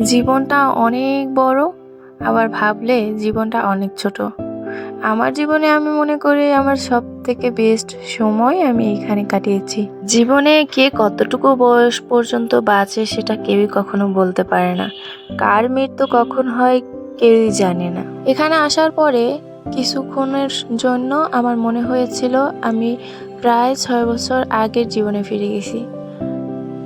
জীবনটা অনেক বড়, আবার ভাবলে জীবনটা অনেক ছোট। আমার জীবনে আমি মনে করি আমার সব থেকে বেস্ট সময় আমি এখানে কাটিয়েছি। জীবনে কে কতটুকু বয়স পর্যন্ত বাঁচে সেটা কেউই কখনো বলতে পারে না। কার মৃত্যু কখন হয় কেউই জানে না। এখানে আসার পরে কিছুক্ষণের জন্য আমার মনে হয়েছিল আমি প্রায় ছয় বছর আগের জীবনে ফিরে গেছি।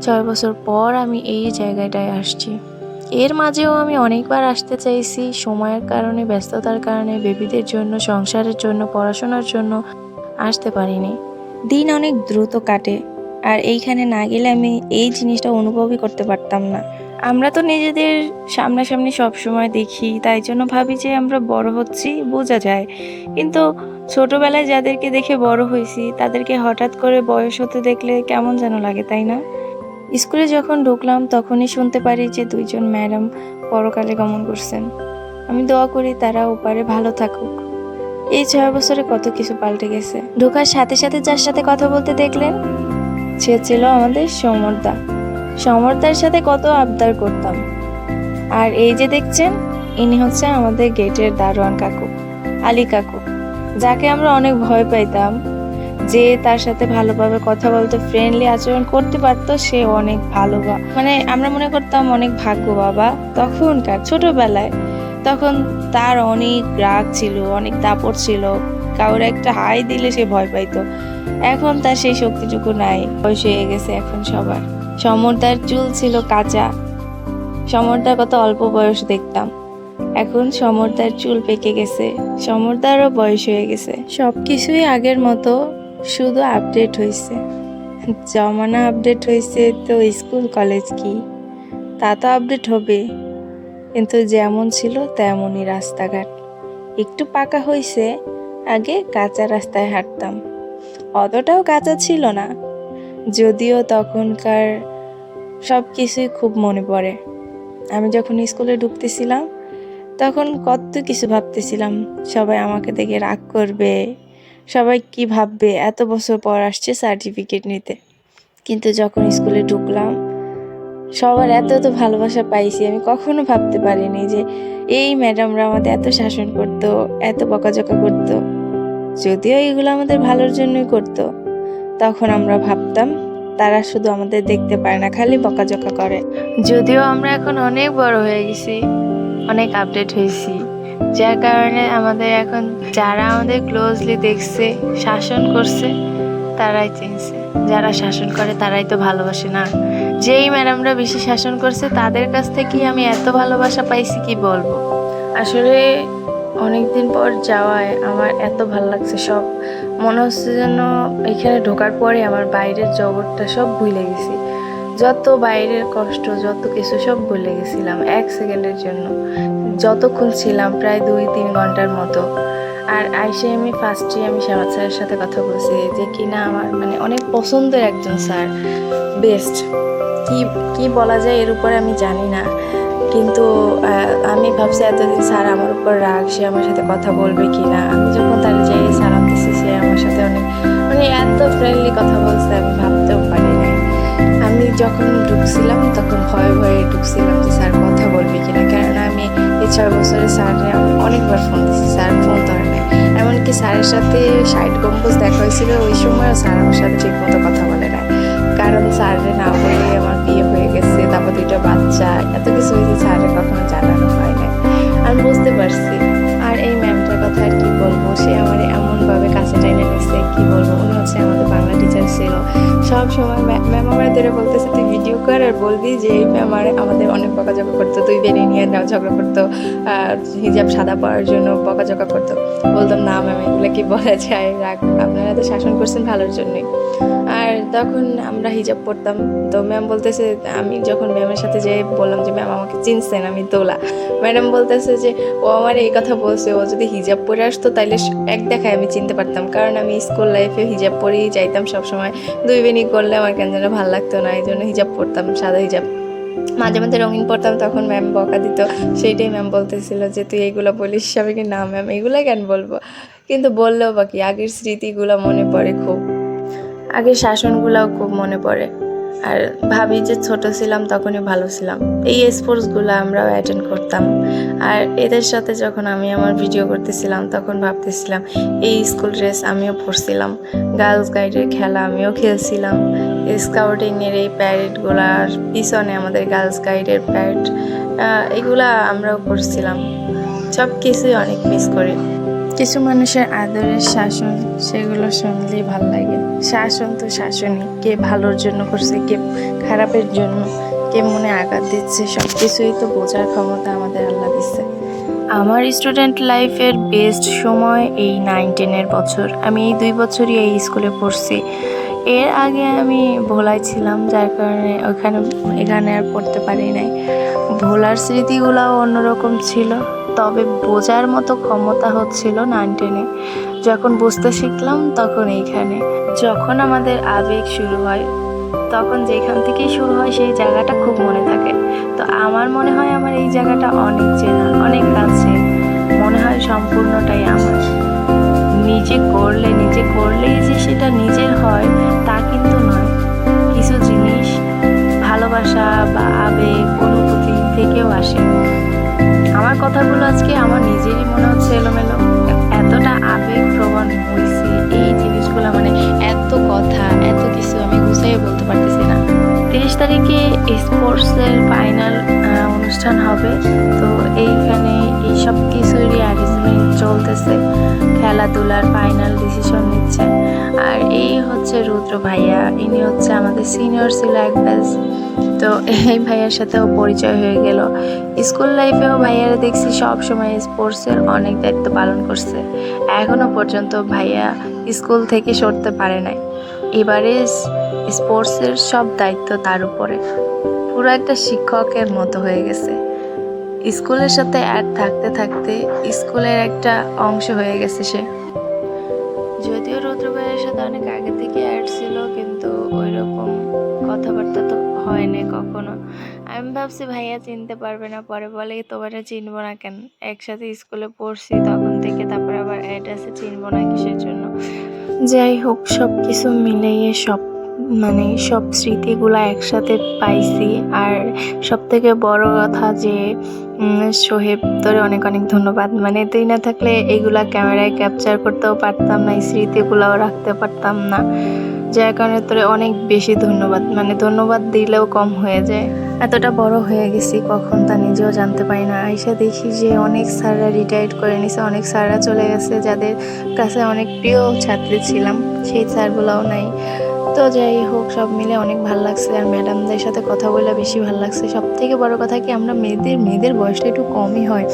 ছয় বছর পর আমি এই জায়গাটায় আসছি। এর মাঝেও আমি অনেকবার আসতে চাইছি, সময়ের কারণে, ব্যস্ততার কারণে, বেবিদের জন্য, সংসারের জন্য, পড়াশোনার জন্য আসতে পারিনি। দিন অনেক দ্রুত কাটে, আর এইখানে না গেলে আমি এই জিনিসটা অনুভবই করতে পারতাম না। আমরা তো নিজেদের সামনাসামনি সব সময় দেখি, তাই জন্য ভাবি যে আমরা বড় হচ্ছি, বোঝা যায়। কিন্তু ছোটবেলায় যাদেরকে দেখে বড় হয়েছি, তাদেরকে হঠাৎ করে বয়স হতে দেখলে কেমন যেন লাগে, তাই না? স্কুলে যখন ঢুকলাম, তখনই শুনতে পারি যে দুইজন ম্যাডাম পরকালে গমন করছেন। আমি দোয়া করি তারা ওপারে ভালো থাকুক। এই ছয় বছরে কত কিছু পাল্টে গেছে। ঢোকার সাথে সাথে যার সাথে কথা বলতে দেখলেন, সে ছিল আমাদের সমরদা। সমরদার সাথে কত আবদার করতাম। আর এই যে দেখছেন, ইনি হচ্ছে আমাদের গেটের দারোয়ান কাকু, আলী কাকু, যাকে আমরা অনেক ভয় পাইতাম। যে তার সাথে ভালোভাবে কথা বলতো ফ্রেন্ডলি আচরণ করতে পারতো, সে অনেক ভালো বা- মানে আমরা মনে করতাম অনেক ভাগ্য বাবা। তখনকার ছোটবেলায় তখন তার অনেক রাগ ছিল, অনেক দাপট ছিল। কারোর একটা হাই দিলে সে ভয় পাইতো। এখন তার সেই শক্তিটুকু নাই, বয়স হয়ে গেছে এখন সবার। সমরদার চুল ছিল কাঁচা, সমরদার কত অল্প বয়স দেখতাম। এখন সমরদার চুল পেকে গেছে, সমরদারও বয়স হয়ে গেছে। সবকিছুই আগের মতো শুধু আপডেট হয়েছে জমানা আপডেট হয়েছে তো স্কুল কলেজ কি? তা তো আপডেট হবে। কিন্তু যেমন ছিল তেমনই রাস্তাঘাট। একটু পাকা হয়েছে আগে কাঁচা রাস্তায় হাঁটতাম। অতটাও কাঁচা ছিল না। যদিও তখনকার সব কিছুই খুব মনে পড়ে। আমি যখন স্কুলে ঢুকতেছিলাম, তখন কত কিছু ভাবতেছিলাম। সবাই আমাকে দেখে রাগ করবে। সবাই কি ভাববে? এত বছর পর আসছে সার্টিফিকেট নিতে। কিন্তু যখন স্কুলে ঢুকলাম, সবার এত এত ভালোবাসা পাইছি, আমি কখনো ভাবতে পারিনি যে এই ম্যাডামরা আমাদের এত শাসন করতো, এত বকাঝকা করতো। যদিও এগুলো আমাদের ভালোর জন্যই করতো। তখন আমরা ভাবতাম, তারা শুধু আমাদের দেখতে পারে না, খালি বকাঝকা করে। যদিও আমরা এখন অনেক বড় হয়ে গেছি, অনেক আপডেট হয়েছি। যার কারণে আমাদের এখন যারা আমাদের ক্লোজলি দেখছে, শাসন করছে, তারাই চিনছে যারা শাসন করে, তারাই তো ভালোবাসে না। যেই ম্যাডামরা বেশি শাসন করছে, তাদের কাছ থেকেই আমি এত ভালোবাসা পাইছি, কি বলব? আসলে অনেকদিন পর যাওয়ায় আমার এত ভালো লাগছে সব। মনে হচ্ছে যেন এখানে ঢোকার পরে আমার বাইরের জগৎটা সব ভুলে গেছি। যত বাইরের কষ্ট, যত কিছু সব ভুলে গেছিলাম এক সেকেন্ডের জন্য। যতক্ষণ ছিলাম প্রায় দুই, তিন ঘণ্টার মতো। আর আইসে আমি ফার্স্টে আমি শাহাদ স্যারের সাথে কথা বলছি যে কিনা আমার মানে অনেক পছন্দের একজন স্যার বেস্ট কি কি বলা যায় এর উপরে আমি জানি না। কিন্তু আমি ভাবছি এতদিন স্যার আমার উপর রাগ, সে আমার সাথে কথা বলবে কি না? আমি যখন তার যাই, সালাম দিচ্ছি সে আমার সাথে অনেক মানে এত ফ্রেন্ডলি কথা বলছে, আমি ভাবতেও পারি নাই আমি যখন ঢুকছিলাম, তখন ভয়ে ভয়ে ঢুকছিলাম যে, স্যার, কথা বলবে কিনা? কেননা আমি এই ছয় বছরে স্যারের অনেকবার ফোন দিচ্ছি স্যার, ফোন ধরে নেয় এমনকি স্যারের সাথে ষাট গম্বুজ দেখা হয়েছিল, ওই সময় স্যার আমার সাথে ঠিক মতো কথা বলে না কারণ স্যারের না বলে আমার বিয়ে হয়ে গেছে, তারপর দুটো বাচ্চা, এত কিছু হয়েছে স্যারের কখনো জানানো হয় না আমি বুঝতে পারছি। আর এই ম্যামটার কথা আর কি বলব? সে আমার এমনভাবে কাছে টেনে নিচ্ছে কি বলব? উনি হচ্ছে আমাদের বাংলা টিচার ছিল। সব সময় ম্যাম আমার ধরে বলতেছে, তুই ভিডিও কর আর বলবি যে ম্যাম আর আমাদের অনেক বকাঝকা করতো। তুই বেরিয়ে নিয়ে ঝগড়া করতো আর হিজাব সাদা পড়ার জন্য বকাঝকা করতো। বলতাম, না ম্যাম এগুলো কি বলা যায়? রাখ আপনারা তো শাসন করছেন ভালোর জন্যই আর তখন আমরা হিজাব পড়তাম। তো ম্যাম বলতেছে, আমি যখন ম্যামের সাথে যেয়ে বললাম যে, ম্যাম, আমাকে চিনছেন, আমি দোলা। ম্যাডাম বলতেছে যে, ও আমার এই কথা বলছে, ও যদি হিজাব পরে আসতো তাহলে স- এক দেখায় আমি চিনতে পারতাম। কারণ আমি স্কুল লাইফে হিজাব পরেই যাইতাম সবসময়। দুই বেনি করলে আমার কেন যেন ভালো লাগতো না এই জন্য হিজাব পরতাম সাদা হিজাব। মাঝে মাঝে রঙিন পড়তাম, তখন ম্যাম বকা দিত। সেইটাই ম্যাম বলতেছিল যে, তুই এইগুলো বলিস সবাইকে না ম্যাম এগুলো কেন বলব? কিন্তু বললেও বাকি আগের স্মৃতিগুলো মনে পড়ে খুব। আগের শাসনগুলোও খুব মনে পড়ে। আর ভাবি যে ছোট ছিলাম তখনই ভালো ছিলাম। এই স্পোর্টসগুলো আমরাও অ্যাটেন্ড করতাম। আর এদের সাথে যখন আমি আমার ভিডিও করতেছিলাম, তখন ভাবতেছিলাম, এই স্কুল ড্রেস আমিও পরছিলাম। গার্লস গাইডের খেলা আমিও খেলছিলাম। স্কাউটিংয়ের এই প্যারেডগুলার পিছনে আমাদের গার্লস গাইডের প্যারেড এগুলা আমরাও করছিলাম সব কিছুই অনেক মিস করি। কিছু মানুষের আদরের শাসন সেগুলো শুনলেই ভালো লাগে। শাসন তো শাসনই। কে ভালোর জন্য করছে, কে খারাপের জন্য, কে মনে আঘাত দিচ্ছে সব কিছুই তো বোঝার ক্ষমতা আমাদের আল্লাহ দিচ্ছে। আমার স্টুডেন্ট লাইফের বেস্ট সময় এই নাইন টেনের বছর। আমি এই দুই বছরই এই স্কুলে পড়ছি। এর আগে আমি ভোলাই ছিলাম, যার কারণে ওখানে, এখানে আর পড়তে পারি নাই। ভোলার স্মৃতিগুলোও অন্যরকম ছিল। তবে বোঝার মতো ক্ষমতা হচ্ছিল নাইন টেনে যখন বুঝতে শিখলাম, তখন এইখানে। যখন আমাদের আবেগ শুরু হয়, তখন যেখান থেকেই শুরু হয়, সেই জায়গাটা খুব মনে থাকে। তো আমার মনে হয় আমার এই জায়গাটা অনেক চেনা, অনেক কাছে। মনে হয় সম্পূর্ণটাই আমার। নিজে করলে, নিজে করলেই যে সেটা নিজের হয়, তা কিন্তু তারিখে স্পোর্টসের ফাইনাল অনুষ্ঠান হবে। তো এইখানে এই সব কিছুরই অ্যারেঞ্জমেন্ট চলতেছে। খেলাধুলার ফাইনাল ডিসিশন নিচ্ছে। আর এই হচ্ছে রুদ্র ভাইয়া। ইনি হচ্ছে আমাদের সিনিয়র ছিল এক ব্যাচ তো এই ভাইয়ার সাথেও পরিচয় হয়ে গেল। স্কুল লাইফেও ভাইয়ারা দেখছি সব সময় স্পোর্টসের অনেক দায়িত্ব পালন করছে। এখনও পর্যন্ত ভাইয়া স্কুল থেকে সরতে পারে নাই। এবারে স্পোর্টসের সব দায়িত্ব তার উপরে। পুরো একটা শিক্ষকের মতো হয়ে গেছে। স্কুলের সাথে অ্যাড থাকতে থাকতে স্কুলের একটা অংশ হয়ে গেছে সে। যদিও রুদ্র ভাইয়ের সাথে অনেক আগে থেকে অ্যাড ছিল, কিন্তু ওই রকম কথাবার্তা তো হয়নি কখনো। আমি ভাবছি, ভাইয়া চিনতে পারবে না, পরে বলে তোমারে চিনবো না কেন? একসাথে স্কুলে পড়ছি, তখন থেকে তারপর আবার অ্যাড আছে, চিনবো না কিসের জন্য? যাই হোক সব কিছু মিলিয়ে সব মানে সব স্মৃতিগুলো একসাথে পাইছি। আর সব থেকে বড় কথা যে সোহেব, তোরে অনেক অনেক ধন্যবাদ। মানে তুই না থাকলে এগুলা ক্যামেরায় ক্যাপচার করতেও পারতাম না, এই স্মৃতিগুলাও রাখতে পারতাম না। যার কারণে তোরে অনেক বেশি ধন্যবাদ। মানে ধন্যবাদ দিলেও কম হয়ে যায়। এতটা বড় হয়ে গেছি, কখন তা নিজেও জানতে পারি না। আইসা দেখি যে অনেক স্যাররা রিটায়ার্ড করে নিছে, অনেক স্যাররা চলে গেছে, যাদের কাছে অনেক প্রিয় ছাত্রী ছিলাম, সেই স্যারগুলোও নাই। তো যাই হোক, সব মিলে অনেক ভালো লাগছে। আর ম্যাডামদের সাথে কথা বলে বেশি ভালো লাগছে। সব থেকে বড় কথা কি, আমরা মেয়েদের মেয়েদের বয়সটা একটু কমই হয়।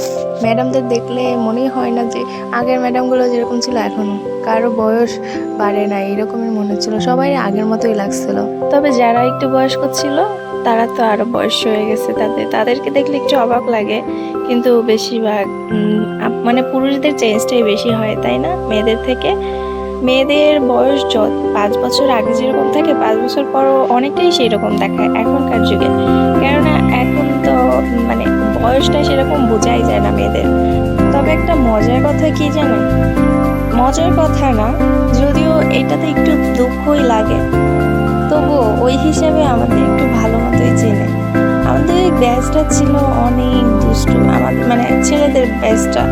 ম্যাডামদের দেখলে মনেই হয় না যে, আগের ম্যাডামগুলো যেরকম ছিল, এখন কারও বয়স বাড়ে না এরকমই মনে হচ্ছিল। সবাই আগের মতোই লাগছিল। তবে যারা একটু বয়স্ক ছিল, তারা তো আরও বয়স হয়ে গেছে। তাদের, তাদেরকে দেখলে একটু অবাক লাগে। কিন্তু বেশিরভাগ মানে পুরুষদের চেঞ্জটাই বেশি হয়, তাই না? মেয়েদের থেকে মেয়েদের বয়স যত পাঁচ বছর আগে যেরকম থাকে, পাঁচ বছর পরও অনেকটাই সেই রকম দেখায় এখনকার যুগে। কেননা এখন তো মানে বয়সটা সেরকম বোঝাই যায় না মেয়েদের। তবে একটা মজার কথা কি জানো? মজার কথা না, যদিও এটাতে একটু দুঃখই লাগে, তবুও ওই হিসাবে আমাদের একটু ভালো মতোই চেনে। আমাদের ব্যাচটা ছিল অনেক দুষ্টু। আমাদের মানে ছেলেদের ব্যাচটা।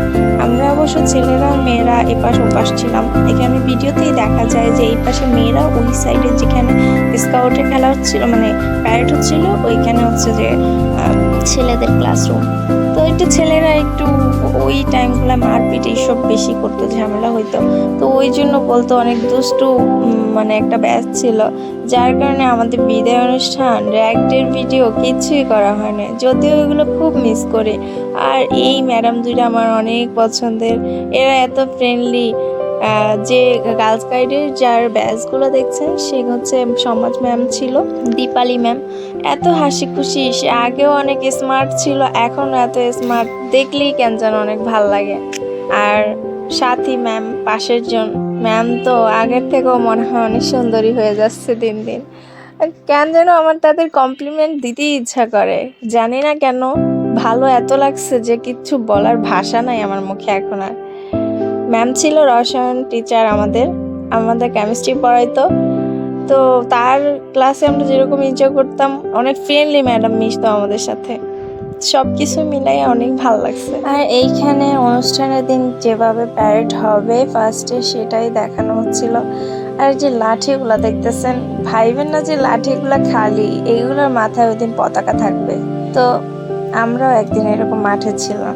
আমরা অবশ্য ছেলেরা, মেয়েরা এপাশ ওপাশ ছিলাম। এখানে ভিডিওতেই দেখা যায় যে এই পাশে মেয়েরা ওই সাইডে যেখানে স্কাউটের খেলা হচ্ছিল মানে প্যারেড হচ্ছিল, ওইখানে হচ্ছে যে ছেলেদের ক্লাসরুম একটু ছেলেরা একটু ওই টাইমগুলো মারপিট এইসব বেশি করতো, ঝামেলা হইতো। তো ওই জন্য বলতো অনেক দুষ্টু মানে একটা ব্যাচ ছিল। যার কারণে আমাদের বিদায় অনুষ্ঠান র্যাগডের ভিডিও কিছুই করা হয় না যদিও এগুলো খুব মিস করে। আর এই ম্যাডাম দুইটা আমার অনেক পছন্দের। এরা এত ফ্রেন্ডলি যে গার্লস গাইডের যার ব্যাচগুলো দেখছেন, সে হচ্ছে সমাজ ম্যাম ছিল, দীপালি ম্যাম এত হাসি খুশি সে আগেও অনেক স্মার্ট ছিল এখন এত স্মার্ট দেখলেই কেন যেন অনেক ভালো লাগে। আর সাথী ম্যাম পাশের জন ম্যাম তো আগের থেকেও মনে হয় অনেক সুন্দরী হয়ে যাচ্ছে দিন দিন। কেন যেন আমার তাদের কমপ্লিমেন্ট দিতেই ইচ্ছা করে। জানি না কেন, ভালো এত লাগছে যে কিচ্ছু বলার ভাষা নাই আমার মুখে এখন আর। ম্যাম ছিল রসায়ন টিচার আমাদের আমাদের কেমিস্ট্রি পড়াইতো। তো তার ক্লাসে আমরা যেরকম এনজয় করতাম, অনেক ফ্রেন্ডলি ম্যাডাম মিশতো আমাদের সাথে। সব কিছু মিলাই অনেক ভালো লাগছে। আর এইখানে অনুষ্ঠানের দিন যেভাবে প্যারেড হবে ফার্স্টে সেটাই দেখানো হচ্ছিল। আর যে লাঠিগুলো দেখতেছেন, ভাইবেন না যে লাঠিগুলো খালি, এইগুলোর মাথায় ওই দিন পতাকা থাকবে। তো আমরাও একদিন এরকম মাঠে ছিলাম।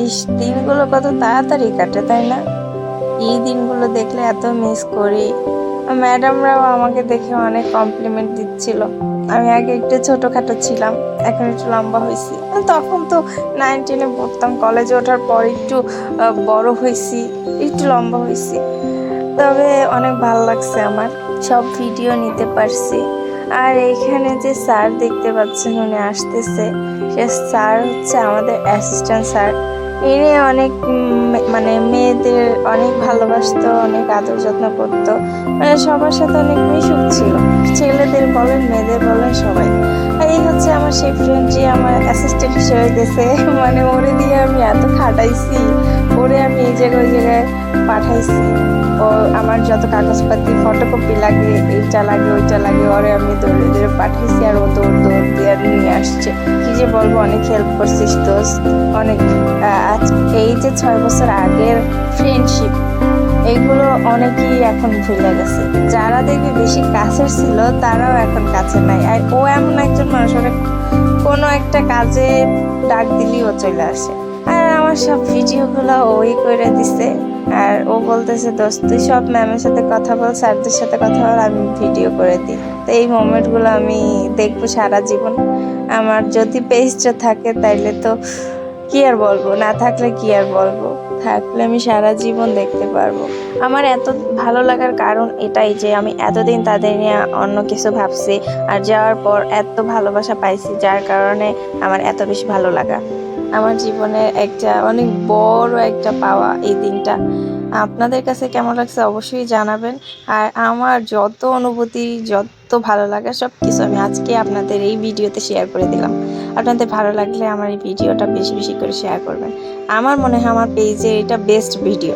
এই দিনগুলো কত তাড়াতাড়ি কাটে, তাই না? এই দিনগুলো দেখলে এত মিস করি। ম্যাডামরাও আমাকে দেখে অনেক কমপ্লিমেন্ট দিচ্ছিল। আমি আগে একটু ছোটোখাটো ছিলাম, এখন একটু লম্বা হয়েছি। তখন তো নাইন টেনে পড়তাম কলেজে ওঠার পর একটু বড় হয়েছি, একটু লম্বা হয়েছি। তবে অনেক ভালো লাগছে আমার, সব ভিডিও নিতে পারছি। আর এইখানে যে স্যার দেখতে পাচ্ছেন, উনি আসতেছে। সে স্যার হচ্ছে আমাদের অ্যাসিস্ট্যান্ট স্যার ইনি অনেক মানে মেয়েদের অনেক ভালোবাসতো, অনেক আদর যত্ন করতো। মানে সবার সাথে অনেক মিশুক ছিল। ছেলেদের বলেন, মেয়েদের বলেন, সবাই। এই হচ্ছে আমার সেই ফ্রেন্ড যে আমার অ্যাসিস্ট্যান্ট হিসেবে দিয়েছে মানে ওরে দিয়ে আমি এত খাটাইছি, ওরে আমি এই জায়গায় ওই জায়গায় পাঠাইছি। ও আমার যত কাগজপাতি ফটোকপি লাগে, এইটা লাগে, ওইটা লাগে, ওরে আমি দৌড়ে দৌড়ে পাঠাইছি আর ও দৌড় দৌড় দিয়ে নিয়ে আসছে। কি যে বলব, অনেক হেল্প করছিস দোস্ত। অনেক আজ এই যে ছয় বছর আগের ফ্রেন্ডশিপ এইগুলো অনেকেই এখন ভুলে গেছে। যারা দেখবি বেশি কাছের ছিল, তারাও এখন কাছে নাই। আর ও এমন একজন মানুষ কোনো একটা কাজে ডাক দিলেই ও চলে আসে। আর আমার সব ভিডিওগুলো ওই করে দিছে। আর ও বলতেছে, দোস্ত, তুই সব ম্যামের সাথে কথা বল, স্যারদের সাথে কথা বল, আমি ভিডিও করে দিই। তো এই মোমেন্টগুলো আমি দেখব সারা জীবন। আমার যদি পেজটা থাকে, তাইলে তো কি আর বলব? না থাকলে কি আর বলব? থাকলে আমি সারা জীবন দেখতে পারব। আমার এত ভালো লাগার কারণ এটাই যে আমি এতদিন তাদের নিয়ে অন্য কিছু ভাবছি আর যাওয়ার পর এত ভালোবাসা পাইছি, যার কারণে আমার এত বেশি ভালো লাগা। আমার জীবনের একটা অনেক বড় একটা পাওয়া এই দিনটা। আপনাদের কাছে কেমন লাগছে অবশ্যই জানাবেন। আর আমার যত অনুভূতি, যত ভালো লাগা সব কিছু আমি আজকে আপনাদের এই ভিডিওতে শেয়ার করে দিলাম। আপনাদের ভালো লাগলে আমার এই ভিডিওটা বেশি বেশি করে শেয়ার করবেন। আমার মনে হয় আমার পেজে এটা বেস্ট ভিডিও